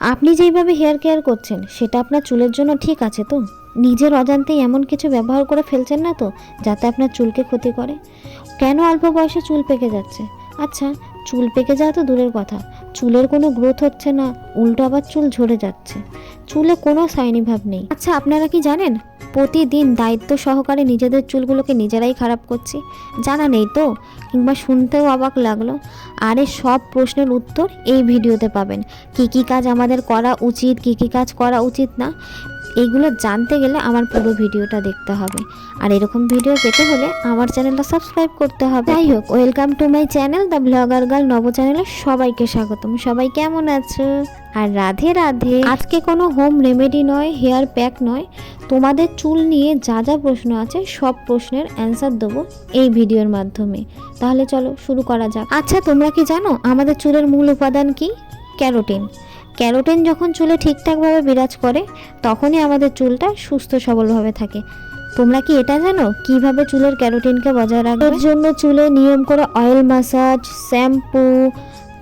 আপনি যেইভাবে hair care করছেন, সেটা আপনার চুলের জন্য ঠিক আছে তো? নিজের অজান্তেই এমন কিছু ব্যবহার করে ফেলছেন না তো, যাতে আপনার চুলকে ক্ষতি করে? কেন অল্প বয়সে চুল পেকে যাচ্ছে? আচ্ছা চুল পেকে যাওয়া তো দূরের কথা। চুলের কোনো গ্রোথ হচ্ছে না, উল্টো আবার চুল ঝরে যাচ্ছে। চুলে কোনো সাইনি ভাব নেই। আচ্ছা আপনারা কি জানেন? প্রতিদিন দায়িত্ব সহকারে নিজেদের চুলগুলোকে নিজেরাই খারাপ করছি। জানা নেই তো? কিংবা শুনতেও অবাক লাগল। আরে সব প্রশ্নের উত্তর এই ভিডিওতে পাবেন। কি কি কাজ আমাদের করা উচিত, কি কি কাজ করা উচিত না? এইগুলো জানতে গেলে আমার পুরো ভিডিওটা দেখতে হবে। আর এরকম ভিডিও পেতে হলে আমার চ্যানেলটা সাবস্ক্রাইব করতে হবে। যাই হোক, welcome to my channel the blogger girl নব চ্যানেলে সবাইকে স্বাগতম। সবাই কেমন আছো? আর রাধে রাধে। আজকে কোনো হোম রেমেডি নয়, হেয়ার প্যাক নয়। তোমাদের চুল নিয়ে যা যা প্রশ্ন আছে, সব প্রশ্নের অ্যান্সার দেবো এই ভিডিওর মাধ্যমে। তাহলে চলো শুরু করা যাক। আচ্ছা তোমরা কি জানো আমাদের চুলের মূল উপাদান কি? ক্যারোটিন। ক্যারোটিন যখন চুলে ঠিকঠাকভাবে বিরাজ করে, তখনই আমাদের চুলটা সুস্থ সবলভাবে থাকে। তোমরা কি এটা জানো? কীভাবে চুলের ক্যারোটিনকে বজায় রাখবে? এর জন্য চুলে নিয়ম করে oil massage shampoo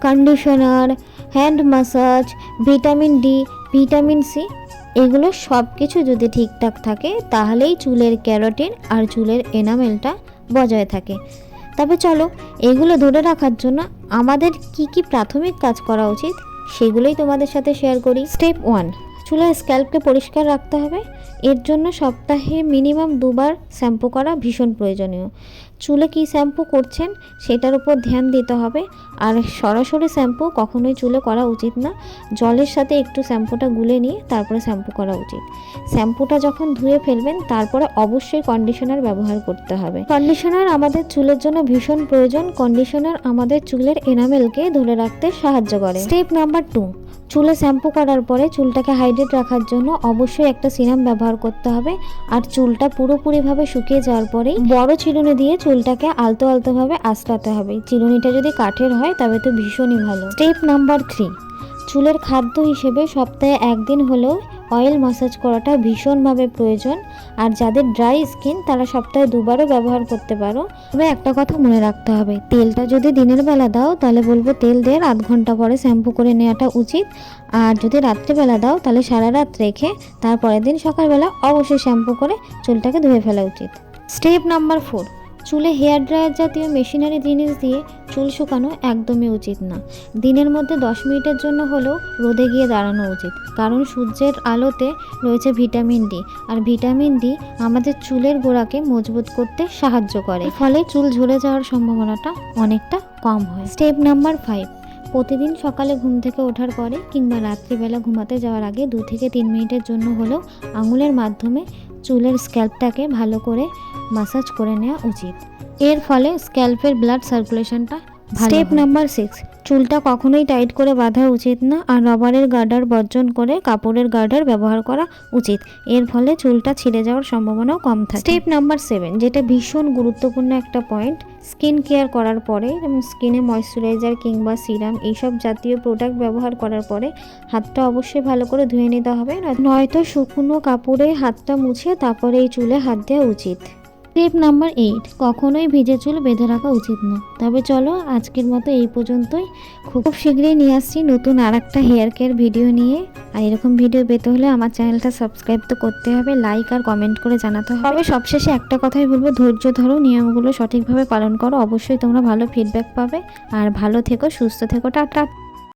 conditioner hand massage vitamin D vitamin C এগুলো সব কিছু যদি ঠিকঠাক থাকে, তাহলেই চুলের ক্যারোটিন আর চুলের এনামেলটা বজায় থাকে। তবে চলো, এগুলো ধরে রাখার জন্য আমাদের কি কি প্রাথমিক কাজ করা উচিত? সেগুলোই তোমাদের সাথে শেয়ার করি। স্টেপ ওয়ান চুলের স্ক্যাল্পকে পরিষ্কার রাখতে হবে। এর জন্য সপ্তাহে মিনিমাম দুবার শ্যাম্পু করা ভীষণ প্রয়োজনীয়। চুলে কি শ্যাম্পু করছেন সেটার উপর ধ্যান দিতে হবে। আর সরাসরি শ্যাম্পু কখনোই চুলে করা উচিত না। জলের সাথে একটু শ্যাম্পুটা গুলে নিয়ে তারপরে শ্যাম্পু করা উচিত। শ্যাম্পুটা যখন ধুয়ে ফেলবেন, তারপরে অবশ্যই কন্ডিশনার ব্যবহার করতে হবে। কন্ডিশনার আমাদের চুলের জন্য ভীষণ প্রয়োজন। কন্ডিশনার আমাদের চুলের এনামেলকে ধরে রাখতে সাহায্য করে। স্টেপ নাম্বার টু চুলে শ্যাম্পু করার পরে চুলটাকে হাইড্রেট রাখার জন্য অবশ্যই একটা সিরাম ব্যবহার করতে হবে। আর চুলটা পুরোপুরিভাবে শুকিয়ে যাওয়ার পরে বড় চিরুনি দিয়ে চুলটাকে আলতো আলতোভাবে আঁচড়াতে হবে। চিরুনিটা যদি কাঠের হয়, তবে তো ভীষণই ভালো। স্টেপ নাম্বার থ্রি, চুলের খাদ্য হিসেবে সপ্তাহে একদিন হলেও অয়েল মাসাজ করাটা ভীষণভাবে প্রয়োজন। আর যাদের ড্রাই স্কিন, তারা সপ্তাহে দুবারও ব্যবহার করতে পারো। তবে একটা কথা মনে রাখতে হবে, তেলটা যদি দিনের বেলা দাও, তাহলে বলব তেল দিয়ে আধ ঘণ্টা পরে শ্যাম্পু করে নেওয়াটা উচিত। আর যদি রাত্রেবেলা দাও, তাহলে সারা রাত রেখে তারপরের দিন সকালবেলা অবশ্যই শ্যাম্পু করে চুলটাকে ধুয়ে ফেলা উচিত। স্টেপ নাম্বার ফোর চুলে হেয়ার ড্রায়ার জাতীয় মেশিনারি জিনিস দিয়ে চুল শুকানো একদমই উচিত না। দিনের মধ্যে দশ মিনিটের জন্য হলেও রোদে গিয়ে দাঁড়ানো উচিত। কারণ সূর্যের আলোতে রয়েছে ভিটামিন ডি। আর ভিটামিন ডি আমাদের চুলের গোড়াকে মজবুত করতে সাহায্য করে। ফলে চুল ঝরে যাওয়ার সম্ভাবনাটা অনেকটা কম হয়। Step number five. প্রতিদিন সকালে ঘুম থেকে ওঠার পরে কিংবা রাত্রিবেলা ঘুমাতে যাওয়ার আগে দু থেকে তিন মিনিটের জন্য হলেও আঙুলের মাধ্যমে চুলের স্ক্যাল্পটাকে ভালো করে মাসাজ করে নেওয়া উচিত। এর ফলে স্ক্যাল্পের ব্লাড সার্কুলেশনটা স্টেপ নাম্বার সিক্স চুলটা কখনোই টাইট করে বাঁধা উচিত না আর রবারের গার্ডার বর্জন করে কাপড়ের গার্ডার ব্যবহার করা উচিত। এর ফলে চুলটা ছিঁড়ে যাওয়ার সম্ভাবনাও কম থাকে। স্টেপ নাম্বার সেভেন যেটা ভীষণ গুরুত্বপূর্ণ একটা পয়েন্ট স্কিন কেয়ার করার পরে স্কিনে ময়শ্চারাইজার কিংবা সিরাম, এইসব জাতীয় প্রোডাক্ট ব্যবহার করার পরে হাতটা অবশ্যই ভালো করে ধুয়ে নিতে হবে। নয়তো শুকনো কাপড়ে হাতটা মুছে তারপরে এই চুলে হাত দেওয়া উচিত। স্টেপ নাম্বার এইট কখনোই ভিজে চুল বেঁধে রাখা উচিত না। তবে চলো, আজকের মতো এই পর্যন্তই। খুব শীঘ্রই নিয়ে আসছি নতুন আর একটা হেয়ার কেয়ার ভিডিও নিয়ে। আর এরকম ভিডিও পেতে হলে আমার চ্যানেলটা সাবস্ক্রাইব তো করতে হবে লাইক আর কমেন্ট করে জানাতে হবে। তবে সবশেষে একটা কথাই বলব, ধৈর্য ধরো, নিয়মগুলো সঠিকভাবে পালন করো। অবশ্যই তোমরা ভালো ফিডব্যাক পাবে। আর ভালো থেকো, সুস্থ থেকো, টাটা।